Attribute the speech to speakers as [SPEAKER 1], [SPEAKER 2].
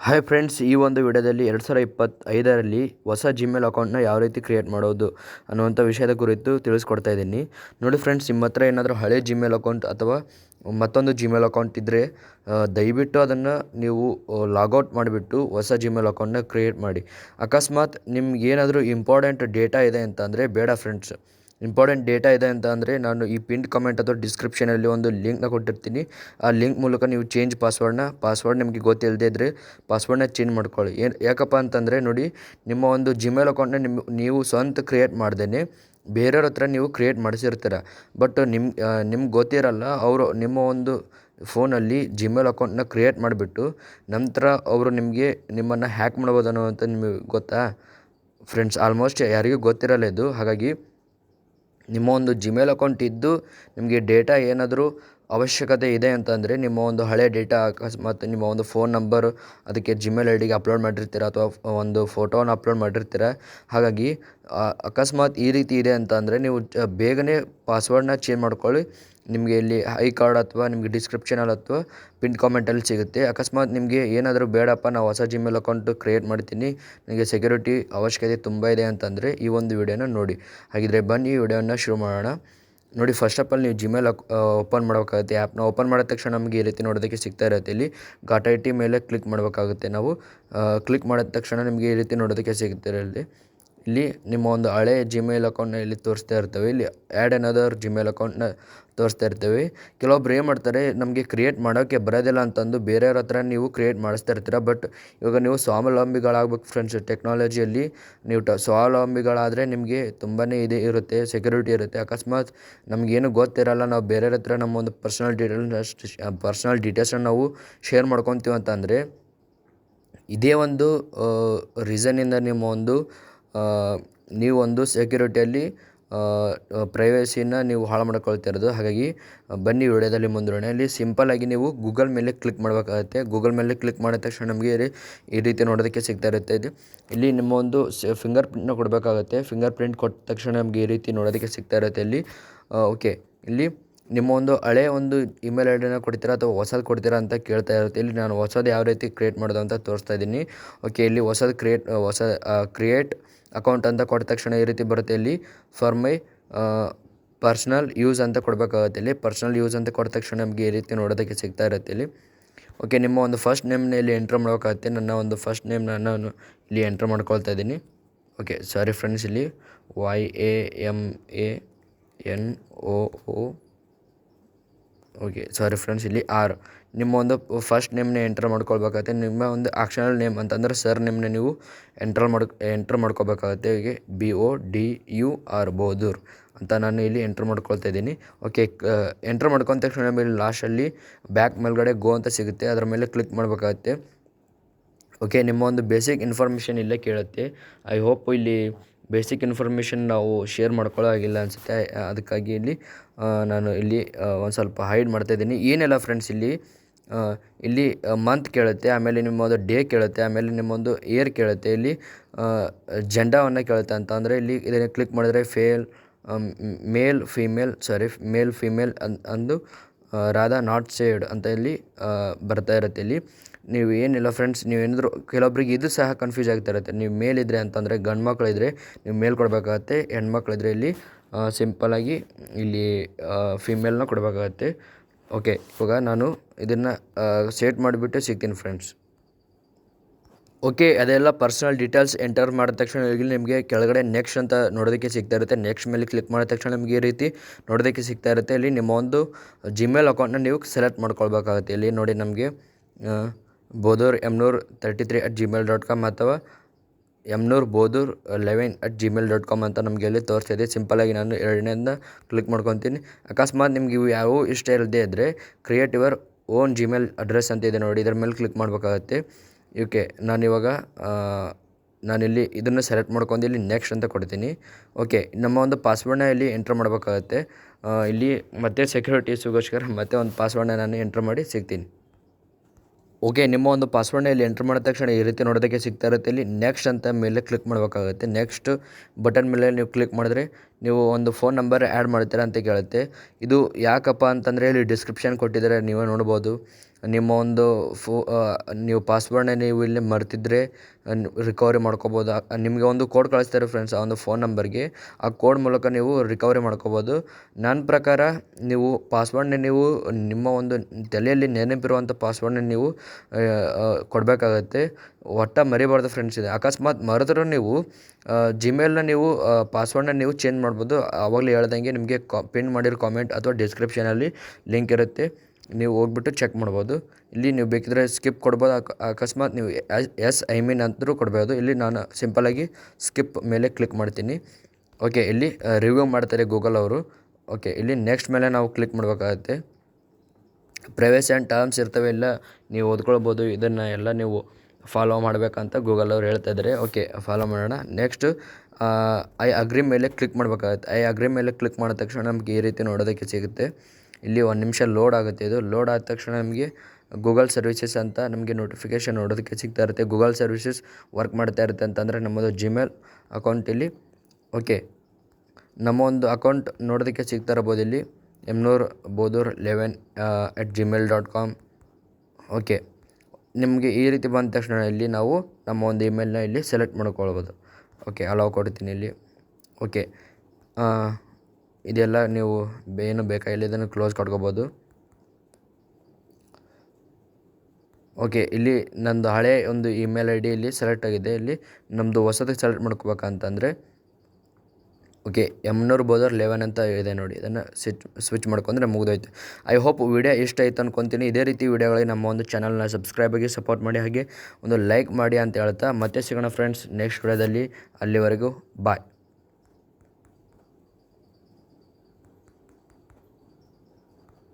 [SPEAKER 1] Hi friends ಈ ಒಂದು ವಿಡಿಯೋದಲ್ಲಿ ಎರಡು ಸಾವಿರ ಇಪ್ಪತ್ತೈದರಲ್ಲಿ ಹೊಸ ಜಿಮೇಲ್ ಅಕೌಂಟ್ನ ಯಾವ ರೀತಿ ಕ್ರಿಯೇಟ್ ಮಾಡೋದು ಅನ್ನುವಂಥ ವಿಷಯದ ಕುರಿತು ತಿಳಿಸ್ಕೊಡ್ತಾ ಇದ್ದೀನಿ. ನೋಡಿ ಫ್ರೆಂಡ್ಸ್ ನಿಮ್ಮ ಹತ್ರ ಏನಾದರೂ ಹಳೆ ಜಿಮೇಲ್ ಅಕೌಂಟ್ ಅಥವಾ ಮತ್ತೊಂದು ಜಿಮೇಲ್ ಅಕೌಂಟ್ ಇದ್ದರೆ ದಯವಿಟ್ಟು ಅದನ್ನು ನೀವು ಲಾಗೌಟ್ ಮಾಡಿಬಿಟ್ಟು ಹೊಸ ಜಿಮೇಲ್ ಅಕೌಂಟ್ನ ಕ್ರಿಯೇಟ್ ಮಾಡಿ. ಅಕಸ್ಮಾತ್ ನಿಮ್ಗೆ ಏನಾದರೂ ಇಂಪಾರ್ಟೆಂಟ್ ಡೇಟಾ ಇದೆ ಅಂತ ಅಂದರೆ ಬೇಡ ಫ್ರೆಂಡ್ಸ್ ಇಂಪಾರ್ಟೆಂಟ್ ಡೇಟಾ ಇದೆ ಅಂತ ಅಂದರೆ ನಾನು ಈ ಪಿನ್ ಕಮೆಂಟ್ ಅಥವಾ ಡಿಸ್ಕ್ರಿಪ್ಷನಲ್ಲಿ ಒಂದು ಲಿಂಕ್ನ ಕೊಟ್ಟಿರ್ತೀನಿ. ಆ ಲಿಂಕ್ ಮೂಲಕ ನೀವು ಚೇಂಜ್ ಪಾಸ್ವರ್ಡ್ನ ಪಾಸ್ವರ್ಡ್ ನಿಮಗೆ ಗೊತ್ತಿಲ್ಲದೇ ಇದ್ದರೆ ಪಾಸ್ವರ್ಡ್ನ ಚೇಂಜ್ ಮಾಡ್ಕೊಳ್ಳಿ. ಏನು, ಯಾಕಪ್ಪ ಅಂತಂದರೆ ನೋಡಿ, ನಿಮ್ಮ ಒಂದು ಜಿಮೇಲ್ ಅಕೌಂಟ್ನ ನಿಮ್ಮ ನೀವು ಸ್ವಂತ ಕ್ರಿಯೇಟ್ ಮಾಡ್ದೇನೆ, ಬೇರೆಯವ್ರ ಹತ್ರ ನೀವು ಕ್ರಿಯೇಟ್ ಮಾಡಿಸಿರ್ತೀರ. ಬಟ್ ನಿಮ್ಮ ನಿಮ್ಗೆ ಗೊತ್ತಿರಲ್ಲ ಅವರು ನಿಮ್ಮ ಒಂದು ಫೋನಲ್ಲಿ ಜಿಮೇಲ್ ಅಕೌಂಟ್ನ ಕ್ರಿಯೇಟ್ ಮಾಡಿಬಿಟ್ಟು ನಂತರ ಅವರು ನಿಮಗೆ ನಿಮ್ಮನ್ನು ಹ್ಯಾಕ್ ಮಾಡ್ಬೋದು ಅಂತ ನಿಮಗೆ ಗೊತ್ತಾ? ಫ್ರೆಂಡ್ಸ್ ಆಲ್ಮೋಸ್ಟ್ ಯಾರಿಗೂ ಗೊತ್ತಿರಲ್ಲ ಇದು. ಹಾಗಾಗಿ ನಿಮ್ಮ ಒಂದು ಜಿಮೇಲ್ ಅಕೌಂಟ್ ಇದ್ದು ನಿಮಗೆ ಡೇಟಾ ಏನಾದರೂ ಅವಶ್ಯಕತೆ ಇದೆ ಅಂತಂದರೆ ನಿಮ್ಮ ಒಂದು ಹಳೆ ಡೇಟಾ ಅಕಸ್ಮಾತ್ ನಿಮ್ಮ ಒಂದು ಫೋನ್ ನಂಬರು ಅದಕ್ಕೆ ಜಿಮೇಲ್ ಐ ಡಿಗೆ ಅಪ್ಲೋಡ್ ಮಾಡಿರ್ತೀರ ಅಥವಾ ಒಂದು ಫೋಟೋನ ಅಪ್ಲೋಡ್ ಮಾಡಿರ್ತೀರ? ಹಾಗಾಗಿ ಅಕಸ್ಮಾತ್ ಈ ರೀತಿ ಇದೆ ಅಂತ ಅಂದರೆ ನೀವು ಬೇಗನೆ ಪಾಸ್ವರ್ಡ್ನ ಚೇಂಜ್ ಮಾಡ್ಕೊಳ್ಳಿ. ನಿಮಗೆ ಇಲ್ಲಿ ಹೈ ಕಾರ್ಡ್ ಅಥವಾ ನಿಮಗೆ ಡಿಸ್ಕ್ರಿಪ್ಷನಲ್ಲಿ ಅಥವಾ ಪಿನ್ ಕಾಮೆಂಟಲ್ಲಿ ಸಿಗುತ್ತೆ. ಅಕಸ್ಮಾತ್ ನಿಮಗೆ ಏನಾದರೂ ಬೇಡಪ್ಪ ನಾವು ಹೊಸ ಜಿಮೇಲ್ ಅಕೌಂಟು ಕ್ರಿಯೇಟ್ ಮಾಡ್ತೀನಿ ನನಗೆ ಸೆಕ್ಯೂರಿಟಿ ಅವಶ್ಯಕತೆ ತುಂಬ ಇದೆ ಅಂತಂದರೆ ಈ ಒಂದು ವಿಡಿಯೋನ ನೋಡಿ. ಹಾಗಿದ್ರೆ ಬನ್ನಿ, ಈ ವಿಡಿಯೋನ ಶುರು ಮಾಡೋಣ. ನೋಡಿ ಫಸ್ಟ್ ಆಫ್ ಆಲ್ ನೀವು ಜಿಮೇಲ್ ಓಪನ್ ಮಾಡಬೇಕಾಗುತ್ತೆ. ಆ್ಯಪ್ನ ಓಪನ್ ಮಾಡಿದ ತಕ್ಷಣ ನಮಗೆ ಈ ರೀತಿ ನೋಡೋದಕ್ಕೆ ಸಿಗ್ತಾ ಇರುತ್ತೆ. ಇಲ್ಲಿ ಗಾಟಾ ಐ ಟಿ ಮೇಲೆ ಕ್ಲಿಕ್ ಮಾಡಬೇಕಾಗುತ್ತೆ ನಾವು. ಕ್ಲಿಕ್ ಮಾಡಿದ ತಕ್ಷಣ ನಿಮಗೆ ಈ ರೀತಿ ನೋಡೋದಕ್ಕೆ ಸಿಗುತ್ತೆ ಇಲ್ಲಿ ಇಲ್ಲಿ ನಿಮ್ಮ ಒಂದು ಹಳೆ ಜಿಮೇಲ್ ಅಕೌಂಟ್ನ ಇಲ್ಲಿ ತೋರಿಸ್ತಾ ಇರ್ತವೆ. ಇಲ್ಲಿ ಆ್ಯಡ್ ಅನದರ್ ಜಿಮೇಲ್ ಅಕೌಂಟ್ನ ತೋರಿಸ್ತಾ ಇರ್ತೇವೆ. ಕೆಲವೊಬ್ರು ಏನು ಮಾಡ್ತಾರೆ, ನಮಗೆ ಕ್ರಿಯೇಟ್ ಮಾಡೋಕ್ಕೆ ಬರೋದಿಲ್ಲ ಅಂತಂದು ಬೇರೆಯವ್ರ ಹತ್ರ ನೀವು ಕ್ರಿಯೇಟ್ ಮಾಡಿಸ್ತಾ ಇರ್ತೀರ. ಬಟ್ ಇವಾಗ ನೀವು ಸ್ವಾವಲಂಬಿಗಳಾಗ್ಬೇಕು ಫ್ರೆಂಡ್ಸ್ ಟೆಕ್ನಾಲಜಿಯಲ್ಲಿ ನೀವು ಟ, ಸ್ವಾವಲಂಬಿಗಳಾದರೆ ನಿಮಗೆ ತುಂಬಾ ಇದೇ, ಇರುತ್ತೆ ಸೆಕ್ಯೂರಿಟಿ ಇರುತ್ತೆ. ಅಕಸ್ಮಾತ್ ನಮಗೇನು ಗೊತ್ತಿರಲ್ಲ, ನಾವು ಬೇರೆಯವ್ರ ಹತ್ರ ನಮ್ಮ ಒಂದು ಪರ್ಸ್ನಲ್ ಡೀಟೇಲ್ಸ್ ಪರ್ಸ್ನಲ್ ಡೀಟೇಲ್ಸನ್ನ ನಾವು ಶೇರ್ ಮಾಡ್ಕೊತೀವಿ ಅಂತಂದರೆ ಇದೇ ಒಂದು ರೀಸನಿಂದ ನಿಮ್ಮ ಒಂದು ನೀವು ಒಂದು ಸೆಕ್ಯೂರಿಟಿಯಲ್ಲಿ ಪ್ರೈವಸಿನ ನೀವು ಹಾಳು ಮಾಡ್ಕೊಳ್ತಾ ಇರೋದು. ಹಾಗಾಗಿ, ಬನ್ನಿ ವಿಡಿಯೋದಲ್ಲಿ ಮುಂದೂಡೋಣ ಅಲ್ಲಿ ಸಿಂಪಲ್ಲಾಗಿ ನೀವು ಗೂಗಲ್ ಮೇಲೆ ಕ್ಲಿಕ್ ಮಾಡಬೇಕಾಗುತ್ತೆ. ಗೂಗಲ್ ಮೇಲೆ ಕ್ಲಿಕ್ ಮಾಡಿದ ತಕ್ಷಣ ನಮಗೆ ಈ ರೀತಿ ನೋಡೋದಕ್ಕೆ ಸಿಗ್ತಾ ಇರುತ್ತೆ ಇದು. ಇಲ್ಲಿ ನಿಮ್ಮ ಒಂದು ಫಿಂಗರ್ ಪ್ರಿಂಟ್ನ ಕೊಡಬೇಕಾಗುತ್ತೆ. ಫಿಂಗರ್ ಪ್ರಿಂಟ್ ಕೊಟ್ಟ ತಕ್ಷಣ ನಮಗೆ ಈ ರೀತಿ ನೋಡೋದಕ್ಕೆ ಸಿಗ್ತಾ ಇರುತ್ತೆ ಇಲ್ಲಿ. ಓಕೆ ಇಲ್ಲಿ ನಿಮ್ಮ ಒಂದು ಹಳೆ ಒಂದು ಇಮೇಲ್ ಐ ಡಿನ ಕೊಡ್ತೀರಾ ಅಥವಾ ಹೊಸದು ಕೊಡ್ತೀರಾ ಅಂತ ಕೇಳ್ತಾ ಇರುತ್ತೆ. ಇಲ್ಲಿ ನಾನು ಹೊಸದು ಯಾವ ರೀತಿ ಕ್ರಿಯೇಟ್ ಮಾಡೋದು ಅಂತ ತೋರಿಸ್ತಾ ಇದ್ದೀನಿ. ಓಕೆ ಇಲ್ಲಿ ಹೊಸದು ಕ್ರಿಯೇಟ್ ಹೊಸ ಕ್ರಿಯೇಟ್ ಅಕೌಂಟ್ ಅಂತ ಕೊಟ್ಟ ತಕ್ಷಣ ಈ ರೀತಿ ಬರುತ್ತೆ. ಇಲ್ಲಿ ಫಾರ್ ಮೈ ಪರ್ಸ್ನಲ್ ಯೂಸ್ ಅಂತ ಕೊಡಬೇಕಾಗುತ್ತೆ. ಇಲ್ಲಿ ಪರ್ಸ್ನಲ್ ಯೂಸ್ ಅಂತ ಕೊಟ್ಟ ತಕ್ಷಣ ನಮಗೆ ಈ ರೀತಿ ನೋಡೋದಕ್ಕೆ ಸಿಗ್ತಾ ಇರುತ್ತೆ ಇಲ್ಲಿ. ಓಕೆ ನಿಮ್ಮ ಒಂದು ಫಸ್ಟ್ ನೇಮ್ನ ಇಲ್ಲಿ ಎಂಟ್ರ್ ಮಾಡೋಕ್ಕಾಗುತ್ತೆ ನನ್ನ ಒಂದು ಫಸ್ಟ್ ನೇಮ್ನ ನಾನು ಇಲ್ಲಿ ಎಂಟ್ರ್ ಮಾಡ್ಕೊಳ್ತಾ ಇದ್ದೀನಿ. ಓಕೆ ಸಾರಿ ಫ್ರೆಂಡ್ಸ್ ಇಲ್ಲಿ Y A M A N O okay sorry friends ಇಲ್ಲಿ ಆರ್ ನಿಮ್ಮ ಒಂದು ಫಸ್ಟ್ ನೇಮ್ನ ಎಂಟ್ರ್ ಮಾಡ್ಕೊಳ್ಬೇಕಾಗತ್ತೆ. ನಿಮ್ಮ ಒಂದು ಆಕ್ಷನಲ್ ನೇಮ್ ಅಂತಂದ್ರೆ ಸರ್ ನೇಮ್ನ ನೀವು ಎಂಟ್ರ್ ಮಾಡ್ ಎಂಟ್ರ್ ಮಾಡ್ಕೋಬೇಕಾಗತ್ತೆ ಹೀಗೆ B O D U R Bodur ಅಂತ ನಾನು ಇಲ್ಲಿ ಎಂಟ್ರ್ ಮಾಡ್ಕೊಳ್ತಾ ಇದ್ದೀನಿ. ಓಕೆ ಎಂಟ್ರ್ ಮಾಡ್ಕೊಂಡ ತಕ್ಷಣ ನಮಗೆ ಲಾಸ್ಟಲ್ಲಿ ಬ್ಯಾಕ್ ಮೇಲ್ಗಡೆ ಗೋ ಅಂತ ಸಿಗುತ್ತೆ. ಅದರ ಮೇಲೆ ಕ್ಲಿಕ್ ಮಾಡಬೇಕಾಗತ್ತೆ. ಓಕೆ ನಿಮ್ಮ ಒಂದು ಬೇಸಿಕ್ ಇನ್ಫಾರ್ಮೇಷನ್ ಇಲ್ಲೇ ಕೇಳುತ್ತೆ. ಐ ಹೋಪ್ ಇಲ್ಲಿ ಬೇಸಿಕ್ ಇನ್ಫಾರ್ಮೇಷನ್ ನಾವು ಶೇರ್ ಮಾಡ್ಕೊಳ್ಳೋ ಆಗಿಲ್ಲ ಅನಿಸುತ್ತೆ ಅದಕ್ಕಾಗಿ ಇಲ್ಲಿ ನಾನು ಇಲ್ಲಿ ಒಂದು ಸ್ವಲ್ಪ ಹೈಡ್ ಮಾಡ್ತಾಯಿದ್ದೀನಿ ಏನೆಲ್ಲ ಫ್ರೆಂಡ್ಸ್ ಇಲ್ಲಿ ಇಲ್ಲಿ ಮಂತ್ ಕೇಳುತ್ತೆ, ಆಮೇಲೆ ನಿಮ್ಮೊಂದು ಡೇ ಕೇಳುತ್ತೆ, ಆಮೇಲೆ ನಿಮ್ಮೊಂದು ಇಯರ್ ಕೇಳುತ್ತೆ. ಇಲ್ಲಿ ಜೆಂಡಾವನ್ನು ಕೇಳುತ್ತೆ ಅಂತ ಅಂದರೆ ಇಲ್ಲಿ ಇದನ್ನು ಕ್ಲಿಕ್ ಮಾಡಿದರೆ fail male female sorry male female ಅಂದು ರಾಧಾ ನಾಟ್ ಸೇಡ್ ಅಂತ ಇಲ್ಲಿ ಬರ್ತಾ ಇರುತ್ತೆ ಇಲ್ಲಿ. ನೀವು ಏನಿಲ್ಲ ಫ್ರೆಂಡ್ಸ್ ನೀವು ಏನಾದರೂ ಕೆಲವೊಬ್ರಿಗೆ ಇದು ಸಹ ಕನ್ಫ್ಯೂಸ್ ಆಗ್ತಾ ಇರುತ್ತೆ. ನೀವು ಮೇಲಿದ್ರೆ ಅಂತಂದರೆ ಗಂಡು ಮಕ್ಕಳಿದ್ರೆ ನೀವು ಮೇಲ್ ಕೊಡಬೇಕಾಗತ್ತೆ, ಹೆಣ್ಮಕ್ಳಿದ್ರೆ ಇಲ್ಲಿ ಸಿಂಪಲಾಗಿ ಇಲ್ಲಿ ಫಿಮೇಲ್ನ ಕೊಡಬೇಕಾಗತ್ತೆ. ಓಕೆ ಇವಾಗ ನಾನು ಇದನ್ನು ಸೇಟ್ ಮಾಡಿಬಿಟ್ಟು ಸಿಗ್ತೀನಿ ಫ್ರೆಂಡ್ಸ್ ಓಕೆ ಅದೆಲ್ಲ ಪರ್ಸನಲ್ ಡೀಟೇಲ್ಸ್ ಎಂಟರ್ ಮಾಡಿದ ತಕ್ಷಣ ಇಲ್ಲಿ ನಿಮಗೆ ಕೆಳಗಡೆ ನೆಕ್ಸ್ಟ್ ಅಂತ ನೋಡೋದಕ್ಕೆ ಸಿಗ್ತಾ ಇರುತ್ತೆ. ನೆಕ್ಸ್ಟ್ ಮೇಲೆ ಕ್ಲಿಕ್ ಮಾಡಿದ ತಕ್ಷಣ ನಿಮಗೆ ಈ ರೀತಿ ನೋಡೋದಕ್ಕೆ ಸಿಗ್ತಾ ಇರುತ್ತೆ. ಇಲ್ಲಿ ನಿಮ್ಮ ಒಂದು ಜಿಮೇಲ್ ಅಕೌಂಟ್ನ ನೀವು ಸೆಲೆಕ್ಟ್ ಮಾಡ್ಕೊಳ್ಬೇಕಾಗುತ್ತೆ. ಇಲ್ಲಿ ನೋಡಿ ನಮಗೆ Bodur Emnur thirty three at Gmail dot com ಅಥವಾ Emnur Bodur eleven at Gmail dot com ಅಂತ ನಮಗೆ ಇಲ್ಲಿ ತೋರಿಸಿದೆ ಸಿಂಪಲಾಗಿ ನಾನು ಎರಡನೇದನ್ನ ಕ್ಲಿಕ್ ಮಾಡ್ಕೊತೀನಿ. ಅಕಸ್ಮಾತ್ ನಿಮ್ಗೆ ಇವು ಯಾವುವು ಇಷ್ಟ ಇಲ್ಲದೆ ಇದ್ದರೆ create your own Gmail address ಅಂತ ಇದೆ ನೋಡಿ, ಇದ್ರ ಮೇಲೆ ಕ್ಲಿಕ್ ಮಾಡಬೇಕಾಗತ್ತೆ. ಓಕೆ ನಾನಿವಾಗ ನಾನಿಲ್ಲಿ ಇದನ್ನು ಸೆಲೆಕ್ಟ್ ಮಾಡ್ಕೊಂಡು ಇಲ್ಲಿ ನೆಕ್ಸ್ಟ್ ಅಂತ ಕೊಡ್ತೀನಿ. ಓಕೆ ನಮ್ಮ ಒಂದು ಪಾಸ್ವರ್ಡ್ನ ಇಲ್ಲಿ ಎಂಟ್ರ್ ಮಾಡಬೇಕಾಗತ್ತೆ. ಇಲ್ಲಿ ಮತ್ತೆ ಸೆಕ್ಯೂರಿಟೀಸ್ಗೋಸ್ಕರ ಮತ್ತೆ ಒಂದು ಪಾಸ್ವರ್ಡ್ನ ನಾನು ಎಂಟ್ರ್ ಮಾಡಿ ಸಿಗ್ತೀನಿ. ಓಕೆ, ನಿಮ್ಮ ಒಂದು ಪಾಸ್ವರ್ಡ್ನ ಇಲ್ಲಿ ಎಂಟ್ರ್ ಮಾಡಿದ ತಕ್ಷಣ ಈ ರೀತಿ ನೋಡೋದಕ್ಕೆ ಸಿಗ್ತಾ ಇರುತ್ತೆ. ಇಲ್ಲಿ ನೆಕ್ಸ್ಟ್ ಅಂತ ಮೇಲೆ ಕ್ಲಿಕ್ ಮಾಡಬೇಕಾಗುತ್ತೆ. ನೆಕ್ಸ್ಟ್ ಬಟನ್ ಮೇಲೆ ನೀವು ಕ್ಲಿಕ್ ಮಾಡಿದ್ರೆ ನೀವು ಒಂದು ಫೋನ್ ನಂಬರ್ ಆ್ಯಡ್ ಮಾಡ್ತೀರಾ ಅಂತ ಕೇಳುತ್ತೆ. ಇದು ಯಾಕಪ್ಪ ಅಂತಂದರೆ ಇಲ್ಲಿ ಡಿಸ್ಕ್ರಿಪ್ಷನ್ ಕೊಟ್ಟಿದ್ದಾರೆ, ನೀವೇ ನೋಡ್ಬೋದು. ನಿಮ್ಮ ಒಂದು ಫೋ ನೀವು ಪಾಸ್ವರ್ಡ್ನ ನೀವು ಇಲ್ಲಿ ಮರೆತಿದ್ರೆ ರಿಕವರಿ ಮಾಡ್ಕೋಬೋದು. ನಿಮಗೆ ಒಂದು ಕೋಡ್ ಕಳಿಸ್ತಾರೆ ಫ್ರೆಂಡ್ಸ್ ಆ ಒಂದು ಫೋನ್ ನಂಬರ್ಗೆ ಆ ಕೋಡ್ ಮೂಲಕ ನೀವು ರಿಕವರಿ ಮಾಡ್ಕೋಬೋದು. ನನ್ನ ಪ್ರಕಾರ ನೀವು ಪಾಸ್ವರ್ಡ್ನ ನೀವು, ನಿಮ್ಮ ಒಂದು ತಲೆಯಲ್ಲಿ ನೆನಪಿರುವಂಥ ಪಾಸ್ವರ್ಡ್ನ ನೀವು ಕೊಡಬೇಕಾಗತ್ತೆ. ಒಟ್ಟು ಮರಿಬಾರ್ದು ಫ್ರೆಂಡ್ಸ್ ಇದೆ. ಅಕಸ್ಮಾತ್ ಮರೆದ್ರೂ ನೀವು ಜಿಮೇಲ್ನ ನೀವು ಪಾಸ್ವರ್ಡ್ನ ನೀವು ಚೇಂಜ್ ಮಾಡ್ಬೋದು. ಆವಾಗಲೇ ಹೇಳ್ದಂಗೆ ನಿಮಗೆ ಕಾ ಪಿನ್ ಮಾಡಿರೋ ಕಾಮೆಂಟ್ ಅಥವಾ ಡಿಸ್ಕ್ರಿಪ್ಷನಲ್ಲಿ ಲಿಂಕ್ ಇರುತ್ತೆ. ನೀವು ಹೋಗ್ಬಿಟ್ಟು ಚೆಕ್ ಮಾಡ್ಬೋದು. ಇಲ್ಲಿ ನೀವು ಬೇಕಿದ್ರೆ ಸ್ಕಿಪ್ ಕೊಡ್ಬೋದು. ಅಕ- ಅಕಸ್ಮಾತ್ ನೀವು ಎಸ್ ಐ ಮೀನ್ ಅಂತರೂ ಕೊಡ್ಬೋದು. ಇಲ್ಲಿ ನಾನು ಸಿಂಪಲಾಗಿ ಸ್ಕಿಪ್ ಮೇಲೆ ಕ್ಲಿಕ್ ಮಾಡ್ತೀನಿ. ಓಕೆ ಇಲ್ಲಿ ರಿವ್ಯೂ ಮಾಡ್ತಾರೆ ಗೂಗಲ್ ಅವರು. ಓಕೆ ಇಲ್ಲಿ ನೆಕ್ಸ್ಟ್ ಮೇಲೆ ನಾವು ಕ್ಲಿಕ್ ಮಾಡಬೇಕಾಗತ್ತೆ. ಪ್ರೈವೇಸಿ ಆ್ಯಂಡ್ ಟರ್ಮ್ಸ್ ಇರ್ತವೆ ಇಲ್ಲ, ನೀವು ಓದ್ಕೊಳ್ಬೋದು. ಇದನ್ನು ಎಲ್ಲ ನೀವು ಫಾಲೋ ಮಾಡಬೇಕಂತ ಗೂಗಲ್ ಅವ್ರು ಹೇಳ್ತಾ ಇದ್ದಾರೆ ಓಕೆ ಫಾಲೋ ಮಾಡೋಣ. ನೆಕ್ಸ್ಟ್ ಐ ಅಗ್ರಿ ಮೇಲೆ ಕ್ಲಿಕ್ ಮಾಡಬೇಕಾಗತ್ತೆ. ಐ ಅಗ್ರಿ ಮೇಲೆ ಕ್ಲಿಕ್ ಮಾಡಿದ ತಕ್ಷಣ ನಮಗೆ ಈ ರೀತಿ ನೋಡೋದಕ್ಕೆ ಸಿಗುತ್ತೆ. ಇಲ್ಲಿ ಒಂದು ನಿಮಿಷ ಲೋಡ್ ಆಗುತ್ತೆ ಇದು. ಲೋಡ್ ಆದ ತಕ್ಷಣ ನಮಗೆ ಗೂಗಲ್ ಸರ್ವಿಸಸ್ ಅಂತ ನಮಗೆ ನೋಟಿಫಿಕೇಶನ್ ನೋಡೋದಕ್ಕೆ ಸಿಗ್ತಾ ಇರುತ್ತೆ. ಗೂಗಲ್ ಸರ್ವಿಸಸ್ ವರ್ಕ್ ಮಾಡ್ತಾ ಇರುತ್ತೆ ಅಂತಂದರೆ ನಮ್ಮದು ಜಿಮೇಲ್ ಅಕೌಂಟ್ ಇಲ್ಲಿ. ಓಕೆ ನಮ್ಮ ಒಂದು ಅಕೌಂಟ್ ನೋಡೋದಕ್ಕೆ ಸಿಗ್ತಾ ಇರ್ಬೋದು ಇಲ್ಲಿ. Emnur Bodur eleven at Gmail dot com okay ನಿಮಗೆ ಈ ರೀತಿ ಬಂದ ತಕ್ಷಣ ಇಲ್ಲಿ ನಾವು ನಮ್ಮ ಒಂದು ಇಮೇಲ್ನ ಇಲ್ಲಿ ಸೆಲೆಕ್ಟ್ ಮಾಡ್ಕೊಳ್ಬೋದು. ಓಕೆ ಅಲೋ ಕೊಡ್ತೀನಿ ಇಲ್ಲಿ. ಓಕೆ ಇದೆಲ್ಲ ನೀವು ಏನು ಬೇಕಾಗಿಲ್ಲ ಇದನ್ನು ಕ್ಲೋಸ್ ಮಾಡ್ಕೋಬೋದು ಓಕೆ, ಇಲ್ಲಿ ನಂದು ಹಳೆ ಒಂದು ಇಮೇಲ್ ಐ ಡಿ ಇಲ್ಲಿ ಸೆಲೆಕ್ಟ್ ಆಗಿದೆ. ಇಲ್ಲಿ ನಮ್ಮದು ಹೊಸದಕ್ಕೆ ಸೆಲೆಕ್ಟ್ ಮಾಡ್ಕೋಬೇಕಂತಂದರೆ, ಓಕೆ, ಎಮ್ನೂರು ಬೋದರ್ ಲೆವೆನ್ ಅಂತ ಇದೆ ನೋಡಿ. ಇದನ್ನು ಸ್ವಿಚ್ ಸ್ವಿಚ್ ಮಾಡ್ಕೊಂಡ್ರೆ ಮುಗಿದೋಯ್ತು. ಐ ಹೋಪ್ ವಿಡಿಯೋ ಇಷ್ಟ ಆಯ್ತು ಅನ್ಕೊತೀನಿ. ಇದೇ ರೀತಿ ವಿಡಿಯೋಗಳಿಗೆ ನಮ್ಮ ಒಂದು ಚಾನಲ್ನ ಸಬ್ಸ್ಕ್ರೈಬ್ ಆಗಿ ಸಪೋರ್ಟ್ ಮಾಡಿ, ಹಾಗೆ ಒಂದು ಲೈಕ್ ಮಾಡಿ ಅಂತ ಹೇಳ್ತಾ ಮತ್ತೆ ಸಿಗೋಣ ಫ್ರೆಂಡ್ಸ್ ನೆಕ್ಸ್ಟ್ ವಿಡಿಯೋದಲ್ಲಿ ಅಲ್ಲಿವರೆಗೂ ಬಾಯ್